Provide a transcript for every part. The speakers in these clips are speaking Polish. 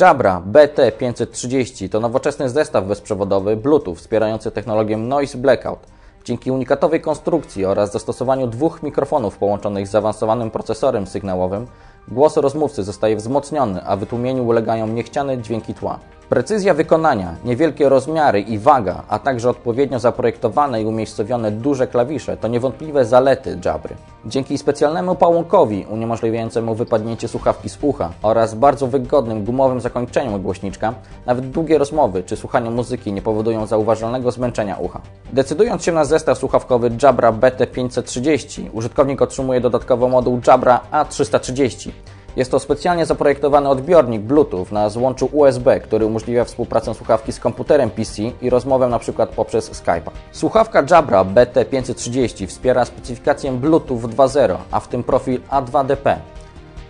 Jabra BT530 to nowoczesny zestaw bezprzewodowy Bluetooth wspierający technologię Noise Blackout. Dzięki unikatowej konstrukcji oraz zastosowaniu dwóch mikrofonów połączonych z zaawansowanym procesorem sygnałowym, głos rozmówcy zostaje wzmocniony, a wytłumieniu ulegają niechciane dźwięki tła. Precyzja wykonania, niewielkie rozmiary i waga, a także odpowiednio zaprojektowane i umiejscowione duże klawisze to niewątpliwe zalety Jabry. Dzięki specjalnemu pałąkowi uniemożliwiającemu wypadnięcie słuchawki z ucha oraz bardzo wygodnym gumowym zakończeniom głośniczka, nawet długie rozmowy czy słuchanie muzyki nie powodują zauważalnego zmęczenia ucha. Decydując się na zestaw słuchawkowy Jabra BT530, użytkownik otrzymuje dodatkowo moduł Jabra A330, jest to specjalnie zaprojektowany odbiornik Bluetooth na złączu USB, który umożliwia współpracę słuchawki z komputerem PC i rozmowę np. poprzez Skype'a. Słuchawka Jabra BT530 wspiera specyfikację Bluetooth 2.0, a w tym profil A2DP.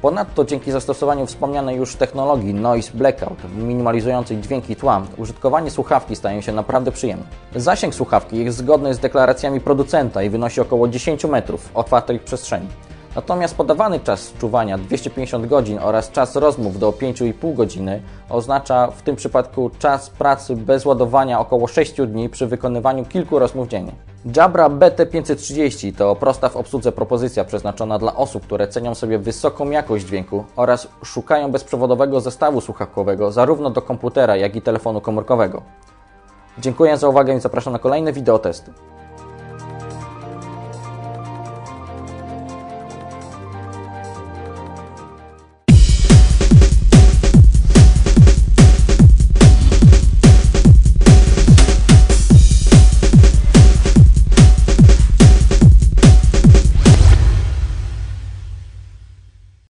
Ponadto dzięki zastosowaniu wspomnianej już technologii Noise Blackout, minimalizującej dźwięki tła, użytkowanie słuchawki staje się naprawdę przyjemne. Zasięg słuchawki jest zgodny z deklaracjami producenta i wynosi około 10 metrów otwartej przestrzeni. Natomiast podawany czas czuwania 250 godzin oraz czas rozmów do 5,5 godziny oznacza w tym przypadku czas pracy bez ładowania około 6 dni przy wykonywaniu kilku rozmów dziennie. Jabra BT530 to prosta w obsłudze propozycja przeznaczona dla osób, które cenią sobie wysoką jakość dźwięku oraz szukają bezprzewodowego zestawu słuchawkowego zarówno do komputera, jak i telefonu komórkowego. Dziękuję za uwagę i zapraszam na kolejne wideotesty.